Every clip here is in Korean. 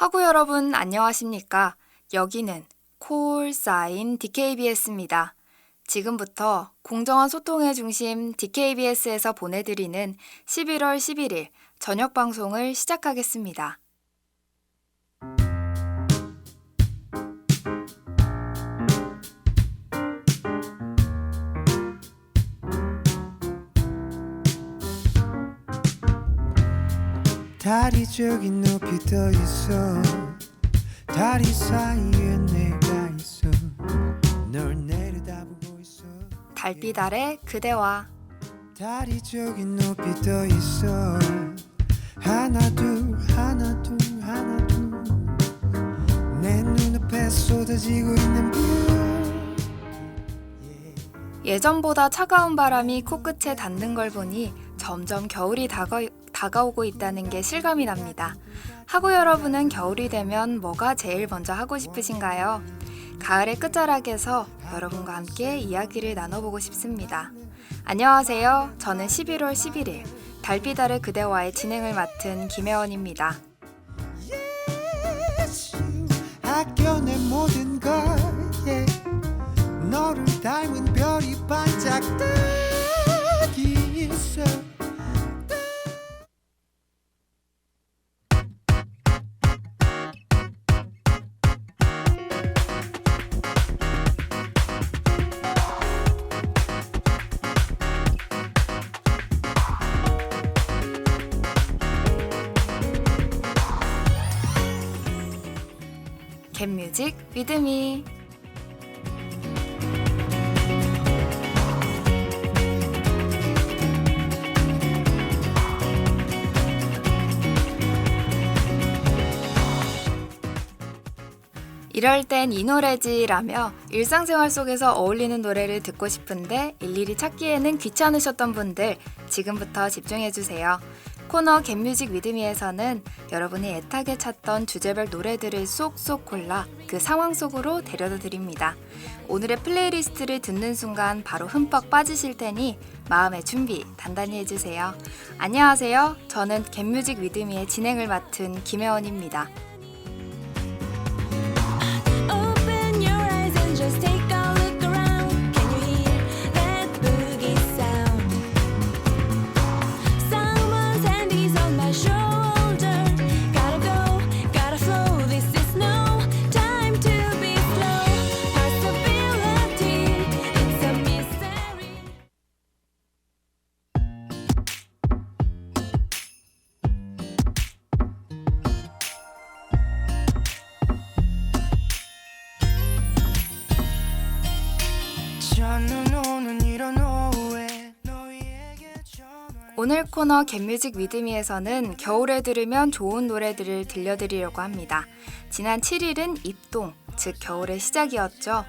하구 여러분 안녕하십니까? 여기는 콜 사인 DKBS입니다. 지금부터 공정한 소통의 중심 DKBS에서 보내드리는 11월 11일 저녁 방송을 시작하겠습니다. 다리 저기 높이 떠 있어. 다리 사이에 내가 있어. 널 내려다보고 있어. 달빛 아래 그대와 다리 저기 높이 떠 있어. 하나 둘 하나 둘 하나 둘내 눈앞에 쏟아지고 있는 불. 예전보다 차가운 바람이 코끝에 닿는 걸 보니 점점 겨울이 다가, 다가오고 있다는 게 실감이 납니다. 하고 여러분은 겨울이 되면 뭐가 제일 먼저 하고 싶으신가요? 가을의 끝자락에서 여러분과 함께 이야기를 나눠보고 싶습니다. 안녕하세요. 저는 11월 11일 달빛 아래 그대와의 진행을 맡은 김혜원입니다. Yes, yeah. 너를 닮은 별이 반짝 뜨 뮤직 위드미 이럴 땐 이 노래지라며 일상생활 속에서 어울리는 노래를 듣고 싶은데 일일이 찾기에는 귀찮으셨던 분들 지금부터 집중해주세요. 코너 겟뮤직 위드미에서는 여러분이 애타게 찾던 주제별 노래들을 쏙쏙 골라 그 상황 속으로 데려다 드립니다. 오늘의 플레이리스트를 듣는 순간 바로 흠뻑 빠지실 테니 마음의 준비 단단히 해주세요. 안녕하세요. 저는 겟뮤직 위드미의 진행을 맡은 김혜원입니다. 오늘 코너 겟뮤직 위드미에서는 겨울에 들으면 좋은 노래들을 들려드리려고 합니다. 지난 7일은 입동, 즉 겨울의 시작이었죠.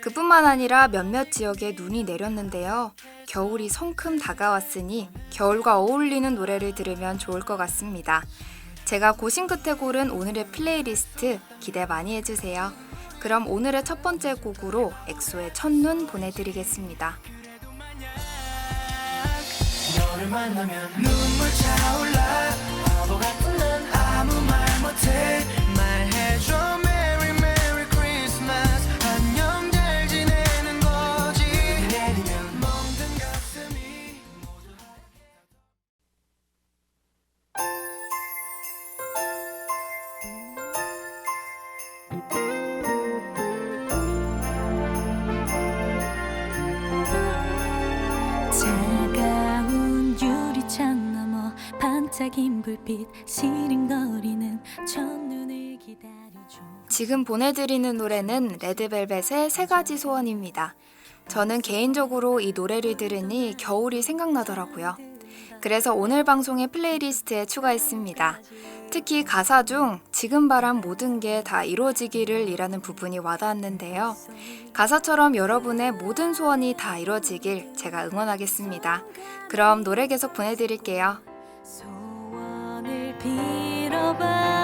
그뿐만 아니라 몇몇 지역에 눈이 내렸는데요. 겨울이 성큼 다가왔으니 겨울과 어울리는 노래를 들으면 좋을 것 같습니다. 제가 고심 끝에 고른 오늘의 플레이리스트 기대 많이 해주세요. 그럼 오늘의 첫 번째 곡으로 엑소의 첫눈 보내드리겠습니다. 너를 만나면 눈물 차올라 바보 같은 난 아무 말 못해 불빛 시린거리는 첫눈을 기다려줘 지금 보내드리는 노래는 레드벨벳의 세 가지 소원입니다. 저는 개인적으로 이 노래를 들으니 겨울이 생각나더라고요. 그래서 오늘 방송의 플레이리스트에 추가했습니다. 특히 가사 중 지금 바란 모든 게 다 이루어지기를 이라는 부분이 와닿았는데요. 가사처럼 여러분의 모든 소원이 다 이루어지길 제가 응원하겠습니다. 그럼 노래 계속 보내드릴게요. 빌어봐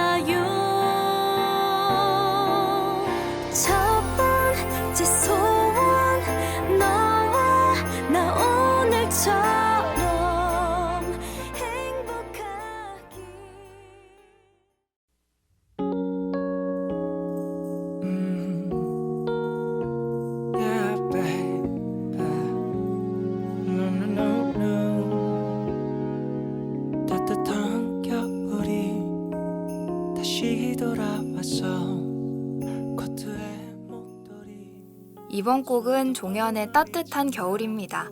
이번 곡은 종현의 따뜻한 겨울입니다.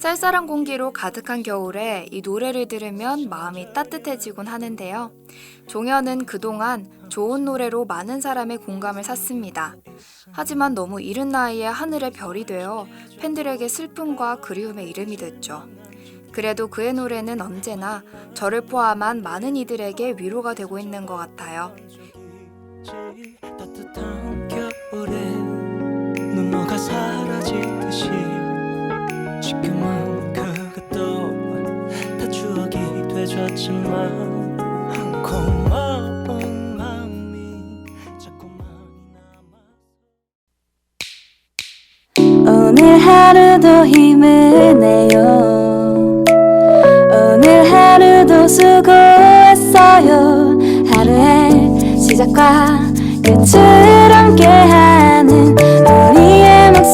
쌀쌀한 공기로 가득한 겨울에 이 노래를 들으면 마음이 따뜻해지곤 하는데요. 종현은 그동안 좋은 노래로 많은 사람의 공감을 샀습니다. 하지만 너무 이른 나이에 하늘의 별이 되어 팬들에게 슬픔과 그리움의 이름이 됐죠. 그래도 그의 노래는 언제나 저를 포함한 많은 이들에게 위로가 되고 있는 것 같아요. 따뜻한 겨울에 사라지듯이 지금은 그것도 다 추억이 되졌지만 고마운 마음이 자꾸 많이 남아 오늘 하루도 힘을 내요. 오늘 하루도 수고했어요. 하루의 시작과 끝을 함께하는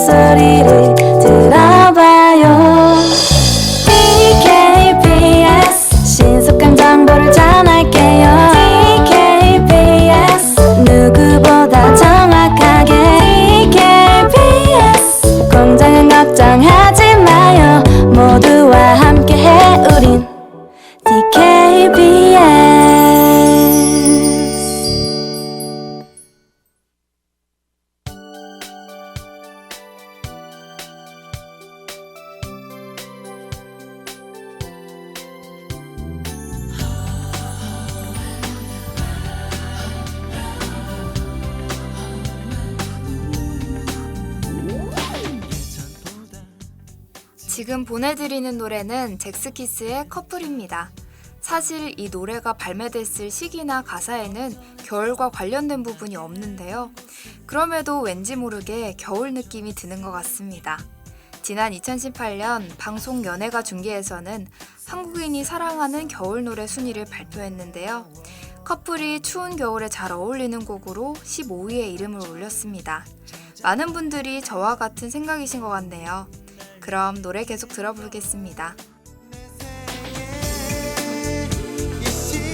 우리의 지금 보내드리는 노래는 잭스키스의 커플입니다. 사실 이 노래가 발매됐을 시기나 가사에는 겨울과 관련된 부분이 없는데요. 그럼에도 왠지 모르게 겨울 느낌이 드는 것 같습니다. 지난 2018년 방송 연예가 중계에서는 한국인이 사랑하는 겨울 노래 순위를 발표했는데요. 커플이 추운 겨울에 잘 어울리는 곡으로 15위에 이름을 올렸습니다. 많은 분들이 저와 같은 생각이신 것 같네요. 그럼 노래 계속 들어보겠습니다. 이시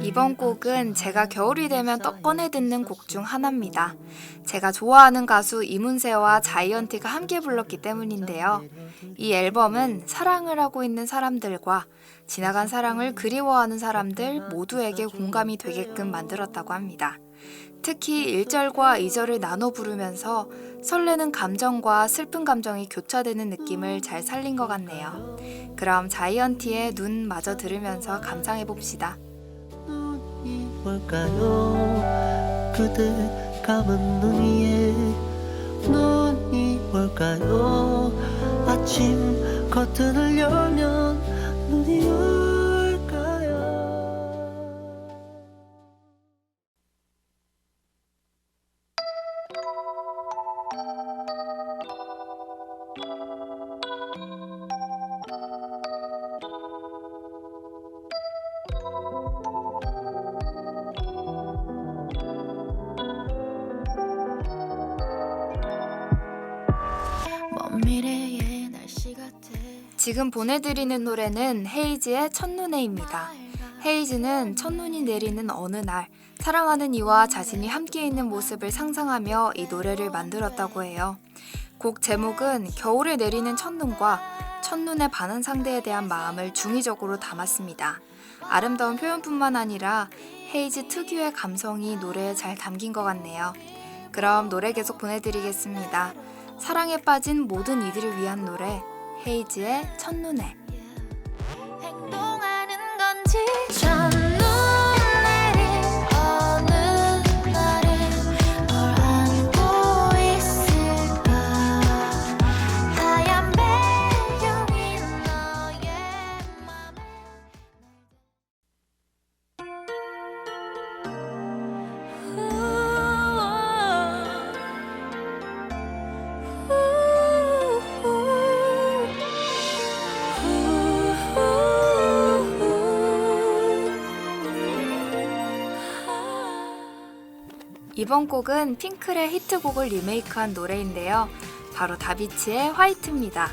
이번 곡은 제가 겨울이 되면 떡 꺼내 듣는 곡 중 하나입니다. 제가 좋아하는 가수 이문세와 자이언티가 함께 불렀기 때문인데요. 이 앨범은 사랑을 하고 있는 사람들과 지나간 사랑을 그리워하는 사람들 모두에게 공감이 되게끔 만들었다고 합니다. 특히 1절과 2절을 나눠 부르면서 설레는 감정과 슬픈 감정이 교차되는 느낌을 잘 살린 것 같네요. 그럼 자이언티의 눈 마저 들으면서 감상해 봅시다. 뭘까요? 그대 감은 눈 위에 눈이 뭘까요? 아침 커튼을 열면 눈이 올 지금 보내드리는 노래는 헤이즈의 첫눈에입니다. 헤이즈는 첫눈이 내리는 어느 날 사랑하는 이와 자신이 함께 있는 모습을 상상하며 이 노래를 만들었다고 해요. 곡 제목은 겨울에 내리는 첫눈과 첫눈에 반한 상대에 대한 마음을 중의적으로 담았습니다. 아름다운 표현뿐만 아니라 헤이즈 특유의 감성이 노래에 잘 담긴 것 같네요. 그럼 노래 계속 보내드리겠습니다. 사랑에 빠진 모든 이들을 위한 노래 헤이즈의 첫눈에 이번 곡은 핑클의 히트곡을 리메이크한 노래인데요. 바로 다비치의 화이트입니다.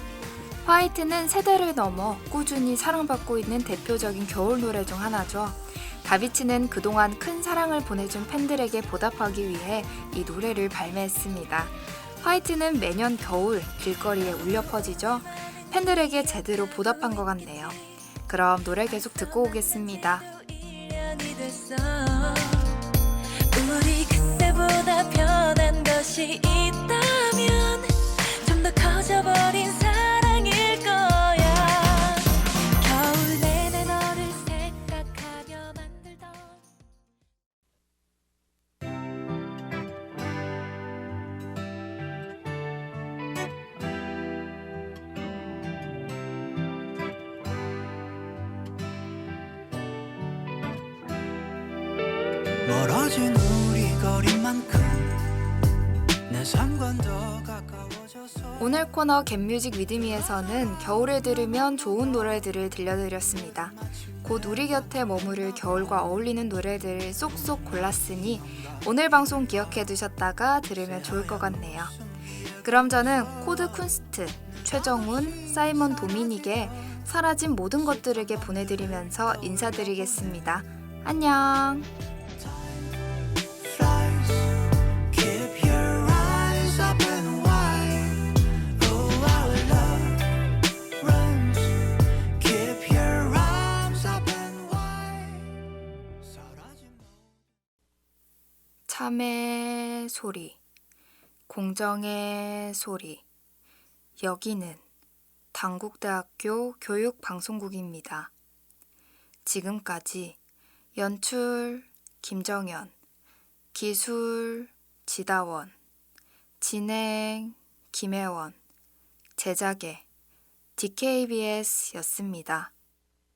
화이트는 세대를 넘어 꾸준히 사랑받고 있는 대표적인 겨울 노래 중 하나죠. 다비치는 그동안 큰 사랑을 보내준 팬들에게 보답하기 위해 이 노래를 발매했습니다. 화이트는 매년 겨울 길거리에 울려 퍼지죠. 팬들에게 제대로 보답한 것 같네요. 그럼 노래 계속 듣고 오겠습니다. 것이 있다면 좀 더 커져버린 사랑일 거야. 겨울 내내 너를 생각하며 만들던 멀어진 우리 거리만큼 오늘 코너 겟뮤직 위드미에서는 겨울에 들으면 좋은 노래들을 들려드렸습니다. 곧 우리 곁에 머무를 겨울과 어울리는 노래들을 쏙쏙 골랐으니 오늘 방송 기억해 두셨다가 들으면 좋을 것 같네요. 그럼 저는 코드 쿤스트, 최정훈, 사이먼 도미닉의 사라진 모든 것들에게 보내드리면서 인사드리겠습니다. 안녕! 참의 소리, 공정의 소리. 여기는 당국대학교 교육방송국입니다. 지금까지 연출 김정현, 기술 지다원, 진행 김혜원, 제작의 DKBS였습니다.